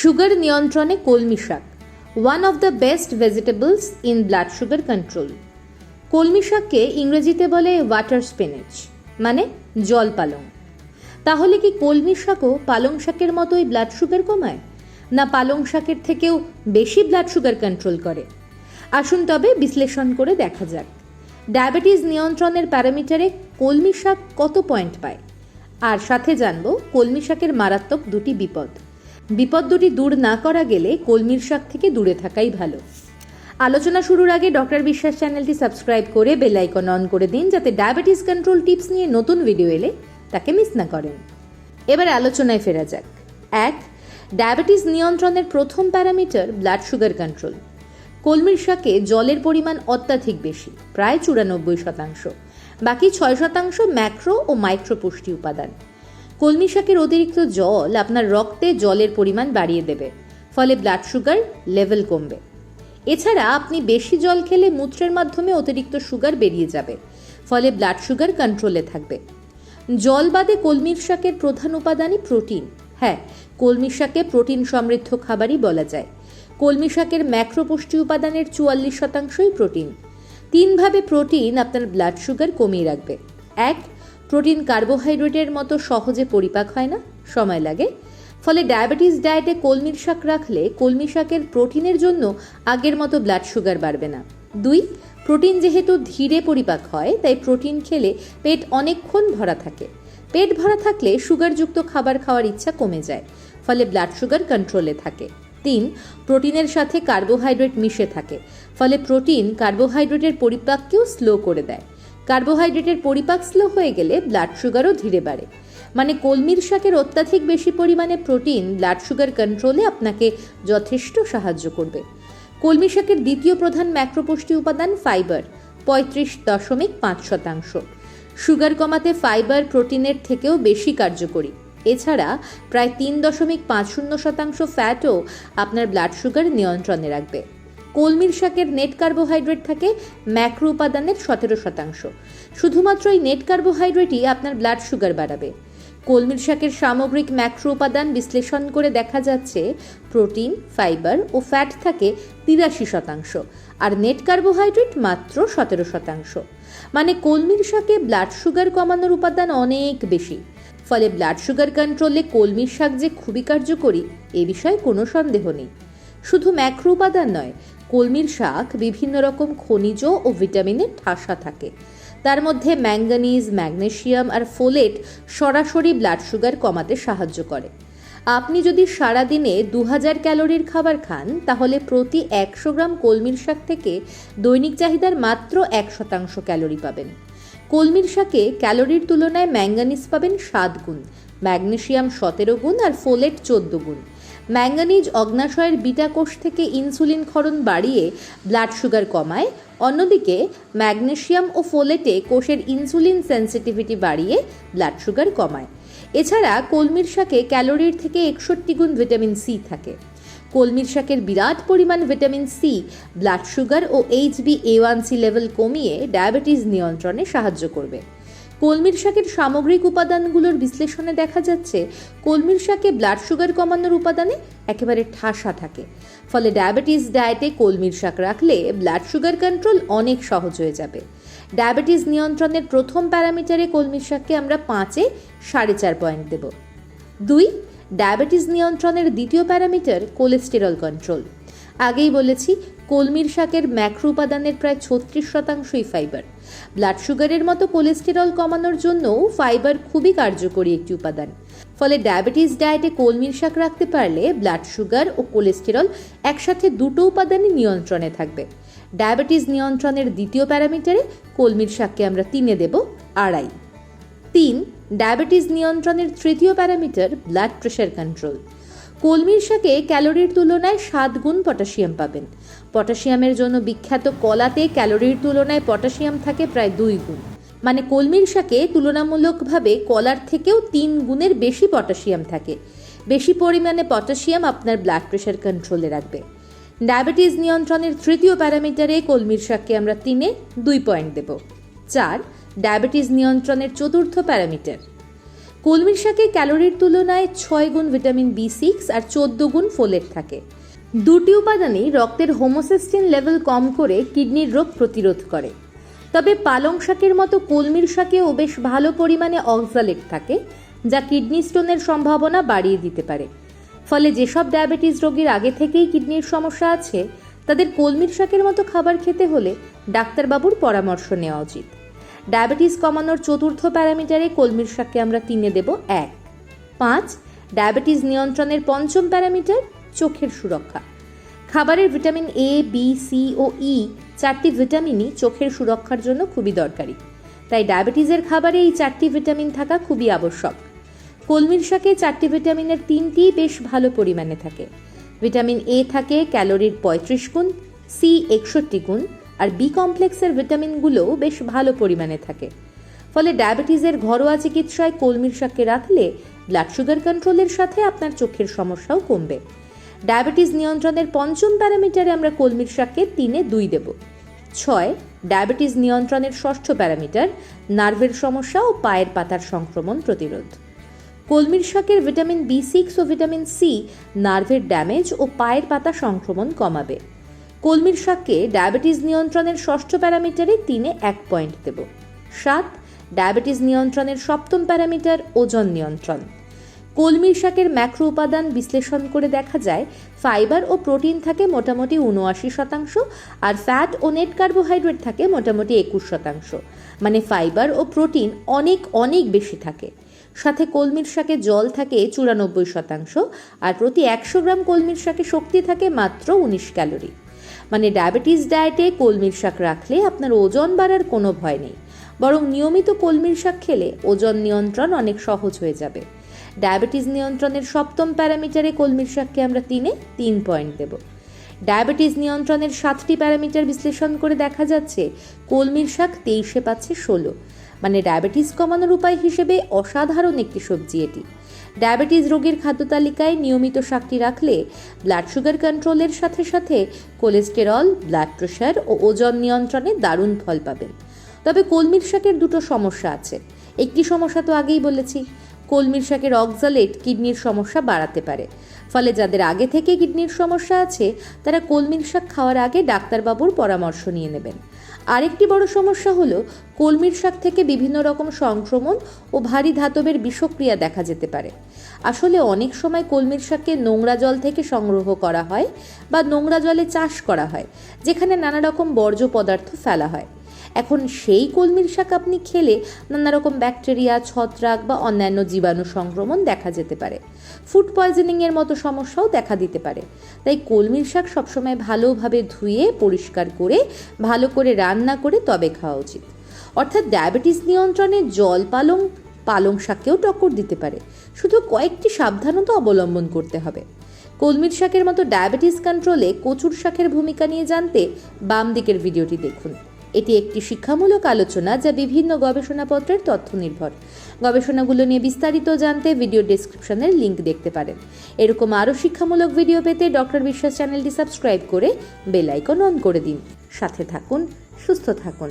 Sugar নিয়ন্ত্রণে কলমি শাক। One of the best vegetables in blood sugar control কলমি শাককে ইংরেজিতে বলে ওয়াটার স্পিনেচ মানে জল পালং। তাহলে কি কলমি শাকও পালং শাকের মতোই ব্লাড সুগার কমায়? না পালং শাকের থেকেও বেশি ব্লাড সুগার কন্ট্রোল করে? আসুন তবে বিশ্লেষণ করে দেখা যাক। ডায়াবেটিস নিয়ন্ত্রণের প্যারামিটারে কলমি শাক কত পয়েন্ট পায়? আর সাথে জানব কলমি শাকের মারাত্মক দুটি বিপদ। বিপদ দুটি দূর না করা গেলে কলমির শাক থেকে দূরে থাকাই ভালো। আলোচনা শুরুর আগে ডক্টর বিশ্বাস চ্যানেলটি সাবস্ক্রাইব করে বেল আইকন অন করে দিন যাতে ডায়াবেটিস কন্ট্রোল টিপস নিয়ে নতুন ভিডিও এলে তাকে মিস না করেন। এবার আলোচনায় ফেরা যাক। এক, ডায়াবেটিস নিয়ন্ত্রণের প্রথম প্যারামিটার ব্লাড সুগার কন্ট্রোল। কলমির শাকে জলের পরিমাণ অত্যাধিক বেশি, প্রায় চুরানব্বই শতাংশ। বাকি ছয় শতাংশ ম্যাক্রো ও মাইক্রো পুষ্টি উপাদান। কলমি শাকের অতিরিক্ত জল আপনার রক্তে জলের পরিমাণ বাড়িয়ে দেবে। ফলে ব্লাড সুগার লেভেল কমবে। এছাড়া আপনি বেশি জল খেলে মূত্রের মাধ্যমে অতিরিক্ত সুগার বেরিয়ে যাবে। ফলে ব্লাড সুগার কন্ট্রোলে থাকবে। জল বাদে কলমির শাকের প্রধান উপাদানই প্রোটিন হ্যাঁ কলমি শাকে প্রোটিন সমৃদ্ধ খাবারই বলা যায়। কলমি শাকের ম্যাক্রোপুষ্টি উপাদানের চুয়াল্লিশ শতাংশই প্রোটিন তিনভাবে প্রোটিন আপনার ব্লাড সুগার কমিয়ে রাখবে। এক প্রোটিন কার্বোহাইড্রেটের মতো সহজে পরিপাক হয় না, সময় লাগে। ফলে ডায়াবেটিস ডায়েটে কলমির শাক রাখলে কলমি শাকের প্রোটিনের জন্য আগের মতো ব্লাড সুগার বাড়বে না। দুই, প্রোটিন যেহেতু ধীরে পরিপাক হয়, তাই প্রোটিন খেলে পেট অনেকক্ষণ ভরা থাকে। পেট ভরা থাকলে সুগারযুক্ত খাবার খাওয়ার ইচ্ছা কমে যায়, ফলে ব্লাড সুগার কন্ট্রোলে থাকে। তিন, প্রোটিনের সাথে কার্বোহাইড্রেট মিশে থাকে, ফলে প্রোটিন কার্বোহাইড্রেটের পরিপাককেও স্লো করে দেয়। কার্বোহাইড্রেটের পরিপাক স্লো হয়ে গেলে ব্লাড সুগারও ধীরে বাড়ে। মানে কলমির শাকের অত্যাধিক বেশি পরিমাণে প্রোটিন ব্লাড সুগার কন্ট্রোলে আপনাকে যথেষ্ট সাহায্য করবে। কলমি শাকের দ্বিতীয় প্রধান ম্যাক্রোপুষ্টি উপাদান ফাইবার পঁয়ত্রিশ দশমিক পাঁচ শতাংশ। সুগার কমাতে ফাইবার প্রোটিনের থেকেও বেশি কার্যকরী। এছাড়া প্রায় তিন দশমিক পাঁচ শূন্য শতাংশ ফ্যাটও আপনার ব্লাড সুগার নিয়ন্ত্রণে রাখবে। কলমির শাকের নেট কার্বোহাইড্রেট থাকে ম্যাক্রো উপাদানের সতেরো শতাংশ। শুধুমাত্র এই নেট কার্বোহাইড্রেটই আপনার ব্লাড সুগার বাড়াবে। কলমির শাকের সামগ্রিক ম্যাক্রো উপাদান বিশ্লেষণ করে দেখা যাচ্ছে, প্রোটিন, ফাইবার ও ফ্যাট থাকে তিরাশি শতাংশ, আর নেট কার্বোহাইড্রেট মাত্র সতেরো শতাংশ। মানে কলমির শাকে ব্লাড সুগার কমানোর উপাদান অনেক বেশি। ফলে ব্লাড সুগার কন্ট্রোলে কলমির শাক যে খুবই কার্যকরী, এ বিষয়ে কোনো সন্দেহ নেই। শুধু ম্যাক্রো উপাদান নয় কলমির শাক, বিভিন্ন রকম খনিজ ও ভিটামিনের ঠাসা থাকে। তার মধ্যে ম্যাঙ্গানিজ, ম্যাগনেশিয়াম আর ফোলেট সরাসরি ব্লাড সুগার কমাতে সাহায্য করে। আপনি যদি সারাদিনে দু হাজার ক্যালোরির খাবার খান, তাহলে প্রতি একশো গ্রাম কলমির শাক থেকে দৈনিক চাহিদার মাত্র এক শতাংশ ক্যালোরি পাবেন। কলমির শাকে ক্যালোরির তুলনায় ম্যাঙ্গানিজ পাবেন সাত গুণ, ম্যাগনেশিয়াম সতেরো গুণ আর ফোলেট চোদ্দ গুণ। ম্যাঙ্গানিজ অগ্নাশয়ের বিটা কোষ থেকে ইনসুলিন ক্ষরণ বাড়িয়ে ব্লাড সুগার কমায়। অন্যদিকে, ম্যাগনেসিয়াম ও ফোলেটে কোষের ইনসুলিন সেন্সিটিভিটি বাড়িয়ে ব্লাড সুগার কমায়। এছাড়া, কলমির শাকে ক্যালোরির থেকে একষট্টি গুণ ভিটামিন সি থাকে। কলমির শাকের বিরাট পরিমাণ vitamin C blood sugar O HB A one C level কমিয়ে ডায়াবেটিস নিয়ন্ত্রণে সাহায্য করবে। কলমির শাকের সামগ্রিক উপাদানগুলোর বিশ্লেষণে দেখা যাচ্ছে, কলমির শাকে ব্লাড সুগার কমানোর উপাদানে একেবারে ঠাসা থাকে। ফলে ডায়াবেটিস ডায়েটে কলমির শাক রাখলে ব্লাড সুগার কন্ট্রোল অনেক সহজ হয়ে যাবে। ডায়াবেটিস নিয়ন্ত্রণের প্রথম প্যারামিটারে কলমির শাককে আমরা পাঁচে সাড়ে চার পয়েন্ট দেব। দুই ডায়াবেটিস নিয়ন্ত্রণের দ্বিতীয় প্যারামিটার কোলেস্টেরল কন্ট্রোল আগেই বলেছি কলমির শাকের ম্যাক্রো উপাদানের প্রায় ছত্রিশ শতাংশই ফাইবার। ব্লাড সুগারের মতো কোলেস্টেরল কমানোর জন্যও ফাইবার খুবই কার্যকরী একটি উপাদান। ফলে ডায়াবেটিস ডায়েটে কলমির শাক রাখতে পারলে ব্লাড সুগার ও কোলেস্টেরল একসাথে দুটো উপাদানই নিয়ন্ত্রণে থাকবে। ডায়াবেটিস নিয়ন্ত্রণের দ্বিতীয় প্যারামিটারে কলমির শাককে আমরা তিনে দেব, আড়াই। তিন, ডায়াবেটিস নিয়ন্ত্রণের তৃতীয় প্যারামিটার, ব্লাড প্রেশার কন্ট্রোল। কলমির শাকে ক্যালোরির তুলনায় সাত গুণ পটাশিয়াম পাবেন। পটাশিয়ামের জন্য বিখ্যাত কলাতে ক্যালোরির তুলনায় পটাশিয়াম থাকে প্রায় দুই গুণ। মানে কলমির শাকে তুলনামূলকভাবে কলার থেকেও তিন গুণের বেশি পটাশিয়াম থাকে। বেশি পরিমাণে পটাশিয়াম আপনার ব্লাড প্রেশার কন্ট্রোলে রাখবে। ডায়াবেটিস নিয়ন্ত্রণের তৃতীয় প্যারামিটারে কলমির শাককে আমরা তিনে দুই পয়েন্ট দেব। চার, ডায়াবেটিস নিয়ন্ত্রণের চতুর্থ প্যারামিটার। কলমির শাকে ক্যালোরির তুলনায় ছয় গুণ ভিটামিন বি সিক্স আর চোদ্দ গুণ ফোলেট থাকে। দুটি উপাদানই রক্তের হোমোসিস্টিন লেভেল কম করে কিডনির রোগ প্রতিরোধ করে। তবে পালং শাকের মতো কলমির শাকেও বেশ ভালো পরিমাণে অক্সালেট থাকে, যা কিডনি স্টোনের সম্ভাবনা বাড়িয়ে দিতে পারে। ফলে যেসব ডায়াবেটিস রোগীর আগে থেকেই কিডনির সমস্যা আছে, তাদের কলমির শাকের মতো খাবার খেতে হলে ডাক্তারবাবুর পরামর্শ নেওয়া উচিত। ডায়াবেটিস কমানোর চতুর্থ প্যারামিটারে কলমির শাককে আমরা তিনে দেব এক। পাঁচ, ডায়াবেটিস নিয়ন্ত্রণের পঞ্চম প্যারামিটার চোখের সুরক্ষা। খাবারের ভিটামিন এ বি সি ও ই চারটি ভিটামিনই চোখের সুরক্ষার জন্য খুবই দরকারি। তাই ডায়াবেটিসের খাবারে এই চারটি ভিটামিন থাকা খুবই আবশ্যক। কলমির শাকে চারটি ভিটামিনের তিনটি বেশ ভালো পরিমাণে থাকে। ভিটামিন এ থাকে ক্যালোরির পঁয়ত্রিশ গুণ সি একষট্টি গুণ আর বি কমপ্লেক্সের ভিটামিনগুলোও বেশ ভালো পরিমাণে থাকে। ফলে ডায়াবেটিসের ঘরোয়া চিকিৎসায় কলমির শাককে রাখলে ব্লাড সুগার কন্ট্রোলের সাথে আপনার চোখের সমস্যাও কমবে। ডায়াবেটিস নিয়ন্ত্রণের পঞ্চম প্যারামিটারে আমরা কলমির শাককে তিনে দুই দেব। ছয়, ডায়াবেটিস নিয়ন্ত্রণের ষষ্ঠ প্যারামিটার, নার্ভের সমস্যা ও পায়ের পাতার সংক্রমণ প্রতিরোধ। কলমির শাকের ভিটামিন বি সিক্স ও ভিটামিন সি নার্ভের ড্যামেজ ও পায়ের পাতা সংক্রমণ কমাবে। কলমির শাককে ডায়াবেটিস নিয়ন্ত্রণের ষষ্ঠ প্যারামিটারে তিনে এক পয়েন্ট দেব। সাত, ডায়াবেটিস নিয়ন্ত্রণের সপ্তম প্যারামিটার ওজন নিয়ন্ত্রণ। কলমির শাকের ম্যাক্রো উপাদান বিশ্লেষণ করে দেখা যায়, ফাইবার ও প্রোটিন থাকে মোটামুটি উনআশি শতাংশ আর ফ্যাট ও নেট কার্বোহাইড্রেট থাকে মোটামুটি একুশ শতাংশ। মানে ফাইবার ও প্রোটিন অনেক অনেক বেশি থাকে। সাথে কলমির শাকে জল থাকে চুরানব্বই শতাংশ আর প্রতি একশো গ্রাম কলমির শাকে শক্তি থাকে মাত্র উনিশ ক্যালোরি। মানে ডায়াবেটিস ডায়েটে কলমির শাক রাখলে আপনার ওজন বাড়ার কোনো ভয় নেই। বরং নিয়মিত কলমির শাক খেলে ওজন নিয়ন্ত্রণ অনেক সহজ হয়ে যাবে। ডায়াবেটিস নিয়ন্ত্রণের সপ্তম প্যারামিটারে কলমির শাককে আমরা তিনে তিন পয়েন্ট দেব। ডায়াবেটিস নিয়ন্ত্রণের সাতটি প্যারামিটার বিশ্লেষণ করে দেখা যাচ্ছে, কলমির শাক তেইশে পাচ্ছে ষোলো। মানে ডায়াবেটিস কমানোর উপায় হিসেবে অসাধারণ একটি সবজি এটি। ডায়াবেটিস রোগীর খাদ্য তালিকায় নিয়মিত শাকটি রাখলে ব্লাড সুগার কন্ট্রোলের সাথে সাথে কোলেস্টেরল ব্লাড প্রেশার ও ওজন নিয়ন্ত্রণে দারুণ ফল পাবেন। তবে কলমির শাকের দুটো সমস্যা আছে। একটি সমস্যা তো আগেই বলেছি, কলমির শাকের অক্সালেট কিডনির সমস্যা বাড়াতে পারে। ফলে যাদের আগে থেকে কিডনির সমস্যা আছে, তারা কলমির শাক খাওয়ার আগে ডাক্তারবাবুর পরামর্শ নিয়ে নেবেন। আরেকটি বড় সমস্যা হলো, কলমির শাক থেকে বিভিন্ন রকম সংক্রমণ ও ভারী ধাতবের বিষক্রিয়া দেখা যেতে পারে। আসলে অনেক সময় কলমির শাককে নোংরা জল থেকে সংগ্রহ করা হয় বা নোংরা জলে চাষ করা হয়, যেখানে নানা রকম বর্জ্য পদার্থ ফেলা হয়। এখন সেই কলমির শাক আপনি খেলে নানা রকম ব্যাকটেরিয়া, ছত্রাক বা অন্যান্য জীবাণু সংক্রমণ দেখা যেতে পারে। ফুড পয়জনিংয়ের মতো সমস্যাও দেখা দিতে পারে। তাই কলমির শাক সবসময় ভালোভাবে ধুয়ে, পরিষ্কার করে, ভালো করে রান্না করে তবে খাওয়া উচিত। অর্থাৎ ডায়াবেটিস নিয়ন্ত্রণে জল পালং পালং শাককেও টক্কর দিতে পারে। শুধু কয়েকটি সাবধানতা অবলম্বন করতে হবে। কলমির শাকের মতো ডায়াবেটিস কন্ট্রোলে কচুর শাকের ভূমিকা নিয়ে জানতে বাম দিকের ভিডিওটি দেখুন। এটি একটি শিক্ষামূলক আলোচনা যা বিভিন্ন গবেষণাপত্রের তথ্য নির্ভর গবেষণাগুলো নিয়ে বিস্তারিত জানতে ভিডিও ডেসক্রিপশনের লিংক দেখতে পারেন। এরকম আরও শিক্ষামূলক ভিডিও পেতে ডক্টর বিশ্বাস চ্যানেলটি সাবস্ক্রাইব করে বেল আইকন অন করে দিন। সাথে থাকুন, সুস্থ থাকুন।